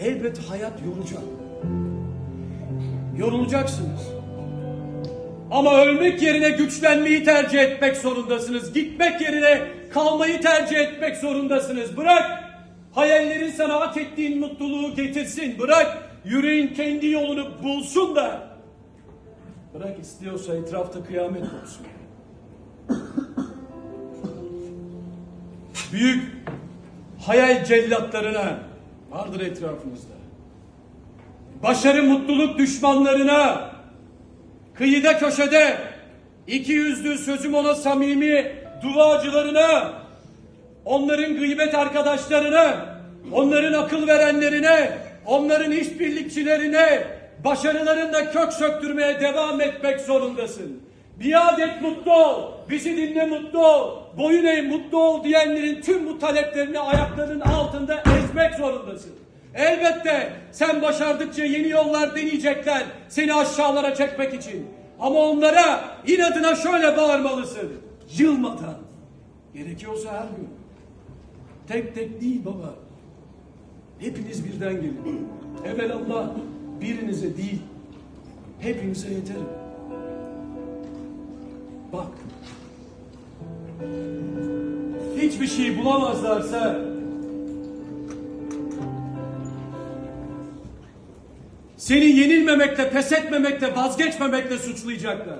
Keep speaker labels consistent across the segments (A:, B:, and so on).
A: elbet hayat yoracak. Yorulacaksınız. Ama ölmek yerine güçlenmeyi tercih etmek zorundasınız. Gitmek yerine kalmayı tercih etmek zorundasınız. Bırak hayallerin sana hak ettiğin mutluluğu getirsin. Bırak yüreğin kendi yolunu bulsun da. Bırak istiyorsa etrafta kıyamet olsun. Büyük hayal cellatlarına vardır etrafımızda. Başarı mutluluk düşmanlarına kıyıda köşede iki yüzlü sözüm ona samimi duacılarına onların gıybet arkadaşlarına onların akıl verenlerine onların işbirlikçilerine başarılarında kök söktürmeye devam etmek zorundasın. Biat mutlu ol, bizi dinle mutlu ol, boyun eğ mutlu ol diyenlerin tüm bu taleplerini ayaklarının altında ezmek zorundasın. Elbette sen başardıkça yeni yollar deneyecekler seni aşağılara çekmek için. Ama onlara inadına şöyle bağırmalısın. Yılmadan. Gerekiyorsa her gün. Tek tek değil baba. Hepiniz birden gelin. Evelallah birinize değil. Hepinize yeterim. Bak. Hiçbir şey bulamazlarsa Seni yenilmemekle, pes etmemekle, vazgeçmemekle suçlayacaklar.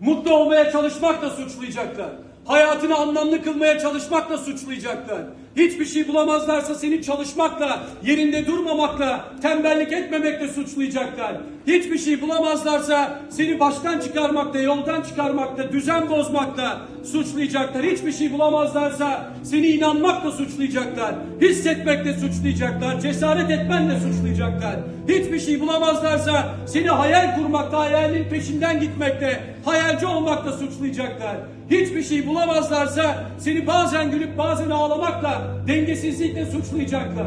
A: Mutlu olmaya çalışmakla suçlayacaklar. Hayatını anlamlı kılmaya çalışmakla suçlayacaklar. Hiçbir şey bulamazlarsa seni çalışmakla, yerinde durmamakla, tembellik etmemekle suçlayacaklar. Hiçbir şey bulamazlarsa seni baştan çıkarmakla, yoldan çıkarmakla, düzen bozmakla suçlayacaklar. Hiçbir şey bulamazlarsa seni inanmakla suçlayacaklar. Hissetmekle suçlayacaklar. Cesaret etmenle suçlayacaklar. Hiçbir şey bulamazlarsa seni hayal kurmakla, hayalin peşinden gitmekle, hayalci olmakla suçlayacaklar. Hiçbir şey bulamazlarsa seni bazen gülüp bazen ağlamakla, dengesizlikle suçlayacaklar.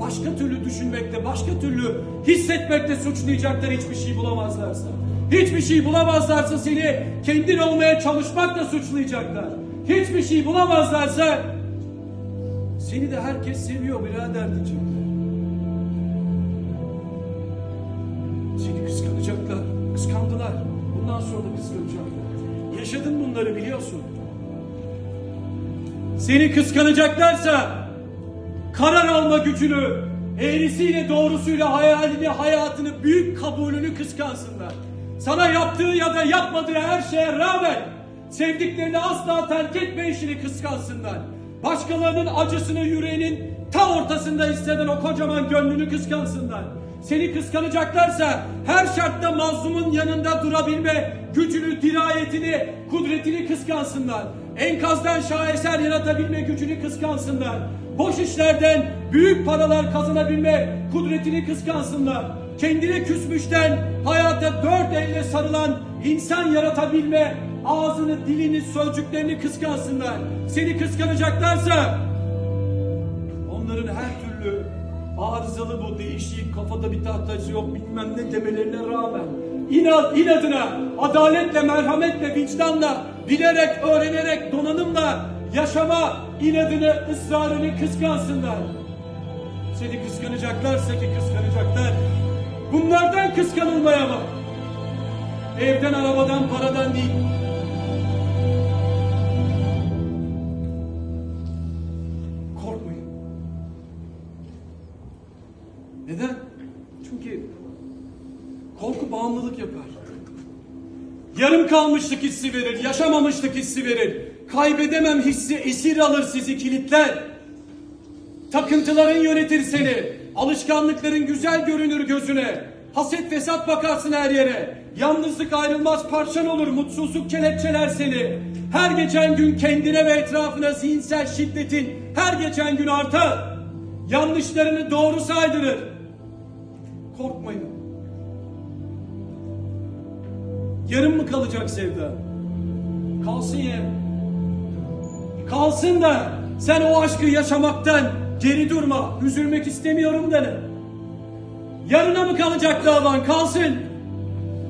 A: Başka türlü düşünmekle, başka türlü hissetmekle suçlayacaklar hiçbir şey bulamazlarsa. Hiçbir şey bulamazlarsa seni kendin olmaya çalışmakla suçlayacaklar. Hiçbir şey bulamazlarsa seni de herkes seviyor birader diyecekler. Bunları biliyorsun. Seni kıskanacaklarsa karar alma gücünü, eğrisiyle doğrusuyla hayalini, hayatını, büyük kabulünü kıskansınlar. Sana yaptığı ya da yapmadığı her şeye rağmen sevdiklerini asla terk etme işini kıskansınlar. Başkalarının acısını yüreğinin ta ortasında hisseden o kocaman gönlünü kıskansınlar. Seni kıskanacaklarsa her şartta mazlumun yanında durabilme gücünü, dirayetini, kudretini kıskansınlar. Enkazdan şaheser yaratabilme gücünü kıskansınlar. Boş işlerden büyük paralar kazanabilme kudretini kıskansınlar. Kendine küsmüşten hayata dört elle sarılan insan yaratabilme ağzını, dilini, sözcüklerini kıskansınlar. Seni kıskanacaklarsa onların her türlü arızalı bu değişik kafada bir tahtacı yok bilmem ne demelerine rağmen inat inadına adaletle merhametle vicdanla bilerek öğrenerek donanımla yaşama inadını ısrarını kıskansınlar. Seni kıskanacaklarsa ki kıskanacaklar. Bunlardan kıskanılmaya bak. Evden, arabadan, paradan değil. Neden? Çünkü korku bağımlılık yapar. Yarım kalmışlık hissi verir, yaşamamışlık hissi verir. Kaybedemem hissi esir alır sizi kilitler. Takıntıların yönetir seni. Alışkanlıkların güzel görünür gözüne. Haset fesat bakarsın her yere. Yalnızlık ayrılmaz parçan olur. Mutsuzluk kelepçeler seni. Her geçen gün kendine ve etrafına zihinsel şiddetin her geçen gün artar. Yanlışlarını doğru saydırır. Korkmayın. Yarım mı kalacak sevda? Kalsın ya. Kalsın da sen o aşkı yaşamaktan geri durma. Üzülmek istemiyorum dene. Yarına mı kalacak davan? Kalsın.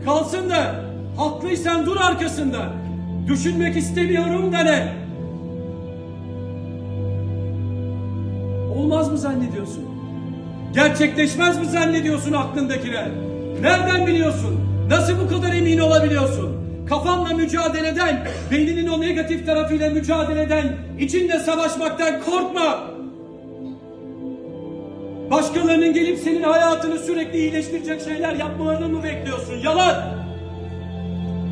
A: Kalsın da haklıysan dur arkasında. Düşünmek istemiyorum dene. Olmaz mı zannediyorsun? Gerçekleşmez mi zannediyorsun aklındakiler? Nereden biliyorsun? Nasıl bu kadar emin olabiliyorsun? Kafanla mücadeleden, beyninin o negatif tarafıyla mücadeleden, içinde savaşmaktan korkma. Başkalarının gelip senin hayatını sürekli iyileştirecek şeyler yapmalarını mı bekliyorsun? Yalan!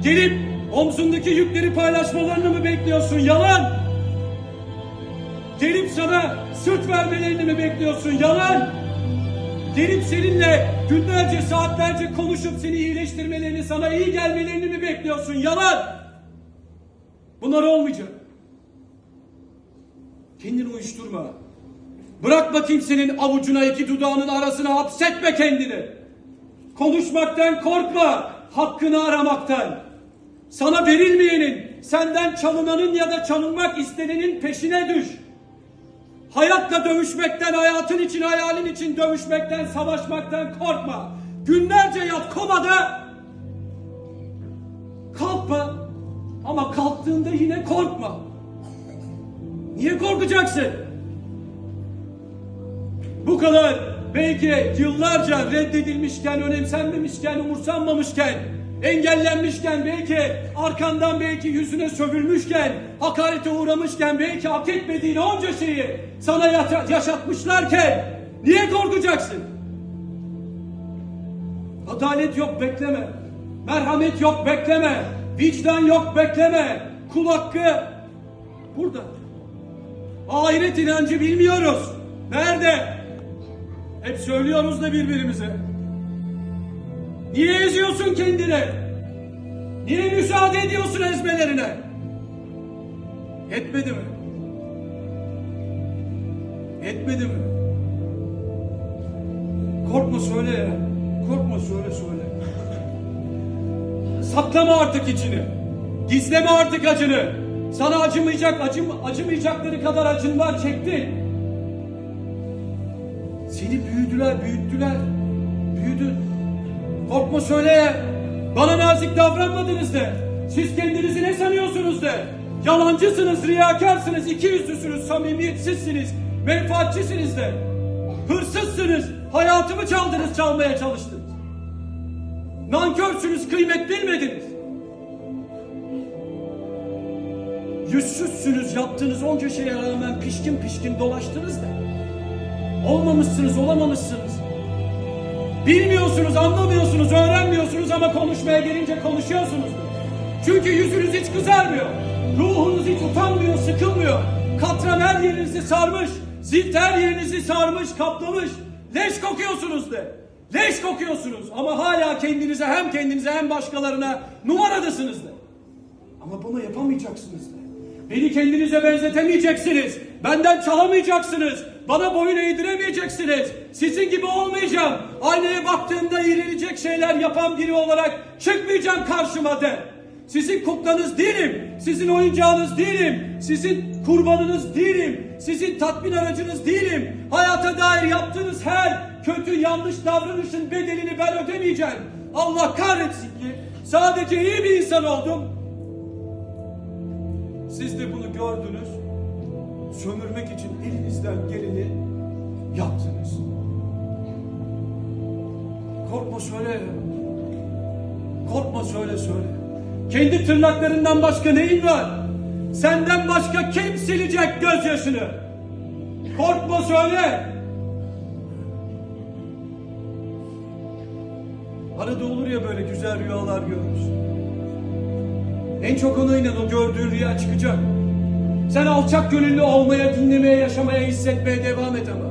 A: Gelip omzundaki yükleri paylaşmalarını mı bekliyorsun? Yalan! Gelip sana sırt vermelerini mi bekliyorsun? Yalan! Gelip seninle günlerce, saatlerce konuşup seni iyileştirmelerini, sana iyi gelmelerini mi bekliyorsun? Yalan! Bunlar olmayacak. Kendini uyuşturma. Bırakma kimsenin avucuna iki dudağının arasına hapsetme kendini. Konuşmaktan korkma, hakkını aramaktan. Sana verilmeyenin, senden çalınanın ya da çalınmak istenenin peşine düş. Hayatla dövüşmekten, hayatın için, hayalin için dövüşmekten, savaşmaktan korkma. Günlerce yat komada. Kalkma. Ama kalktığında yine korkma. Niye korkacaksın? Bu kadar belki yıllarca reddedilmişken, önemsenmemişken, umursanmamışken, engellenmişken, belki arkandan belki yüzüne sövülmüşken, hakarete uğramışken, belki hak etmediğin onca şeyi sana yaşa- yaşatmışlarken niye korkacaksın? Adalet yok bekleme. Merhamet yok bekleme. Vicdan yok bekleme. Kul hakkı burada. Ahiret inancı bilmiyoruz. Nerede? Hep söylüyoruz da birbirimize. Niye eziyorsun kendini? Niye müsaade ediyorsun ezmelerine? Etmedi mi? Etmedi mi? Korkma söyle ya. Korkma söyle söyle. Saklama artık içini. Gizleme artık acını. Sana acımayacak, acım, acımayacakları kadar acın var çektin. Seni büyüdüler, büyüttüler. Büyüdün. Korkma söyle. Bana nazik davranmadınız de. Siz kendinizi ne sanıyorsunuz de. Yalancısınız, riyakarsınız, iki yüzlüsünüz, samimiyetsizsiniz, menfaatçisiniz de. Hırsızsınız, hayatımı çaldınız, çalmaya çalıştınız. Nankörsünüz, kıymet bilmediniz. Yüzsüzsünüz, yaptığınız onca şeye rağmen pişkin pişkin dolaştınız da. Olmamışsınız, olamamışsınız. Bilmiyorsunuz, anlamıyorsunuz, öğrenmiyorsunuz ama konuşmaya gelince konuşuyorsunuz. Çünkü yüzünüz hiç kızarmıyor. Ruhunuz hiç utanmıyor, sıkılmıyor. Katran her yerinizi sarmış. Zift her yerinizi sarmış, kaplamış. Leş kokuyorsunuz de. Leş kokuyorsunuz ama hala kendinize hem kendinize hem başkalarına numaradasınız de. Ama bunu yapamayacaksınız da. Beni kendinize benzetemeyeceksiniz. Benden çalamayacaksınız. Bana boyun eğdiremeyeceksiniz. Sizin gibi olmayacağım. Aynaya baktığımda iğrenecek şeyler yapan biri olarak çıkmayacağım karşıma de. Sizin kuklanız değilim. Sizin oyuncağınız değilim. Sizin kurbanınız değilim. Sizin tatmin aracınız değilim. Hayata dair yaptığınız her kötü yanlış davranışın bedelini ben ödemeyeceğim. Allah kahretsin ki sadece iyi bir insan oldum. Siz de bunu gördünüz. Sömürmek için elinizden geleni yaptınız. Korkma söyle. Korkma söyle söyle. Kendi tırnaklarından başka neyin var? Senden başka kim silecek gözyaşını? Korkma söyle. Arada olur ya böyle güzel rüyalar görürüz. En çok onunla o gördüğün rüya çıkacak. Sen alçak gönüllü olmaya, dinlemeye, yaşamaya, hissetmeye devam et ama.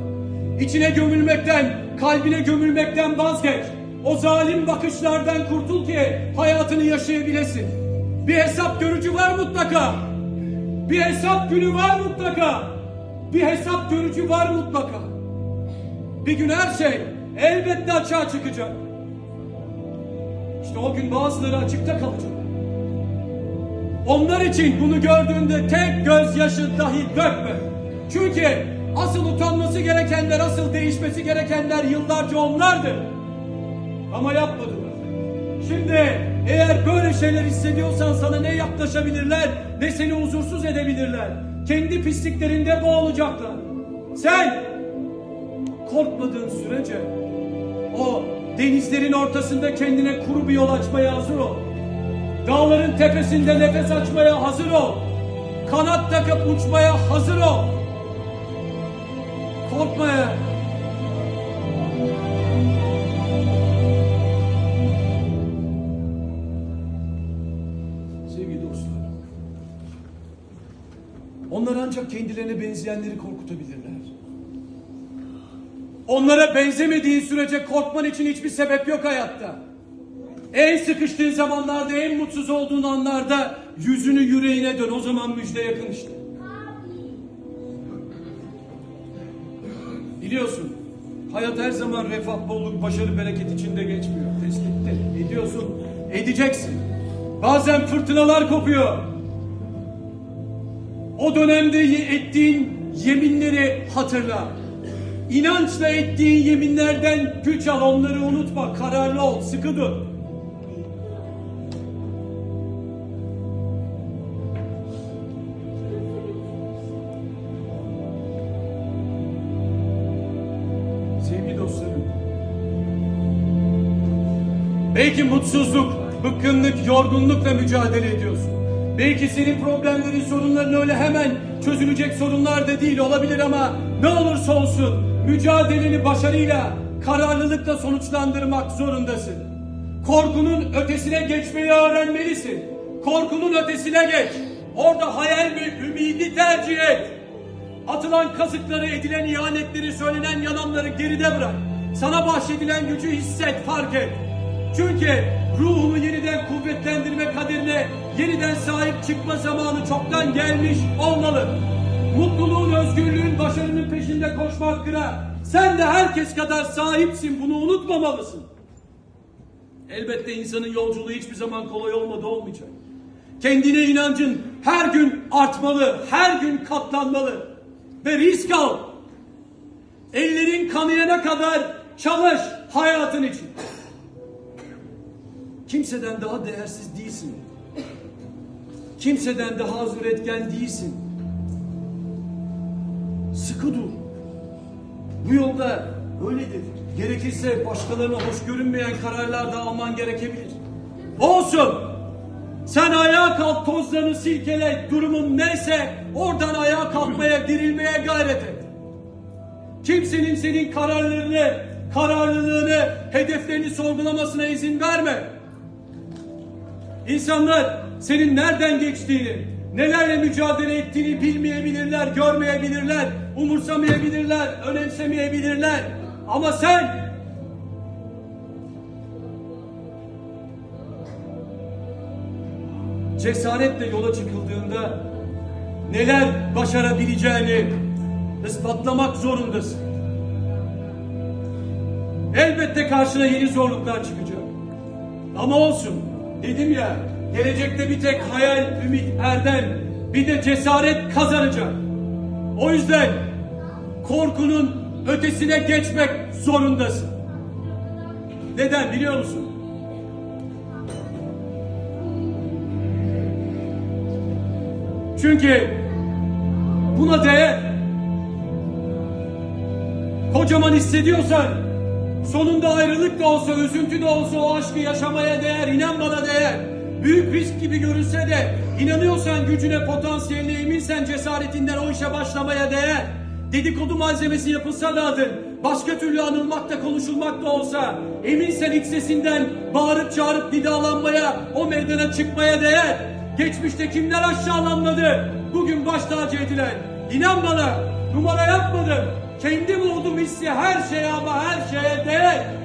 A: İçine gömülmekten, kalbine gömülmekten vazgeç. O zalim bakışlardan kurtul ki hayatını yaşayabilesin. Bir hesap görücü var mutlaka. Bir hesap günü var mutlaka. Bir hesap görücü var mutlaka. Bir gün her şey elbette açığa çıkacak. İşte o gün bazıları açıkta kalacak. Onlar için bunu gördüğünde tek gözyaşı dahi dökme. Çünkü asıl utanması gerekenler, asıl değişmesi gerekenler yıllarca onlardı. Ama yapmadılar. Şimdi eğer böyle şeyler hissediyorsan sana ne yaklaşabilirler ne seni huzursuz edebilirler. Kendi pisliklerinde boğulacaklar. Sen korkmadığın sürece o denizlerin ortasında kendine kuru bir yol açmaya hazır ol. Dağların tepesinde nefes açmaya hazır ol. Kanat takıp uçmaya hazır ol. Korkmaya. Sevgili dostlar. Onlar ancak kendilerine benzeyenleri korkutabilirler. Onlara benzemediğin sürece korkman için hiçbir sebep yok hayatta. En sıkıştığın zamanlarda, en mutsuz olduğun anlarda yüzünü yüreğine dön. O zaman müjde yakın işte. Biliyorsun, hayat her zaman refah, bolluk, başarı, bereket içinde geçmiyor. Etti. Ediyorsun, edeceksin. Bazen fırtınalar kopuyor. O dönemde ettiğin yeminleri hatırla. İnançla ettiğin yeminlerden güç al, onları unutma. Kararlı ol, sıkı dur. Belki mutsuzluk, bıkkınlık, yorgunlukla mücadele ediyorsun. Belki senin problemlerin, sorunların öyle hemen çözülecek sorunlar da değil olabilir ama ne olursa olsun mücadeleni başarıyla, kararlılıkla sonuçlandırmak zorundasın. Korkunun ötesine geçmeyi öğrenmelisin. Korkunun ötesine geç. Orada hayal ve ümidi tercih et. Atılan kazıkları, edilen ihanetleri, söylenen yalanları geride bırak. Sana bahşedilen gücü hisset, fark et. Çünkü ruhunu yeniden kuvvetlendirme kaderine yeniden sahip çıkma zamanı çoktan gelmiş olmalı. Mutluluğun, özgürlüğün, başarının peşinde koşma hakkına sen de herkes kadar sahipsin. Bunu unutmamalısın. Elbette insanın yolculuğu hiçbir zaman kolay olmadı olmayacak. Kendine inancın her gün artmalı, her gün katlanmalı ve risk al. Ellerin kanayana kadar çalış hayatın için. Kimseden daha değersiz değilsin. Kimseden daha az üretken değilsin. Sıkı dur. Bu yolda öyledir. Gerekirse başkalarına hoş görünmeyen kararlar da alman gerekebilir. Olsun. Sen ayağa kalk tozlarını silkele durumun neyse oradan ayağa kalkmaya dirilmeye gayret et. Kimsenin senin kararlarını, kararlılığını, hedeflerini sorgulamasına izin verme. İnsanlar senin nereden geçtiğini, nelerle mücadele ettiğini bilmeyebilirler, görmeyebilirler, umursamayabilirler, önemsemeyebilirler. Ama sen cesaretle yola çıkıldığında neler başarabileceğini ispatlamak zorundasın. Elbette karşına yeni zorluklar çıkacak. Ama olsun. Dedim ya, gelecekte bir tek hayal, ümit, erdem, bir de cesaret kazanacak. O yüzden korkunun ötesine geçmek zorundasın. Neden biliyor musun? Çünkü buna değer. Kocaman hissediyorsan sonunda ayrılık da olsa, üzüntü de olsa o aşkı yaşamaya değer. İnan bana değer. Büyük risk gibi görünse de inanıyorsan gücüne, potansiyeline eminsen cesaretinden o işe başlamaya değer. Dedikodu malzemesi yapılsa da adın, başka türlü anılmak da konuşulmak da olsa, eminsen iç sesinden bağırıp çağırıp nidalanmaya, o meydana çıkmaya değer. Geçmişte kimler aşağılanmadı, bugün baş tacı edilen. İnan bana, numara yapmadım. Kendim oldum hissi her şeye ama her şeye değer.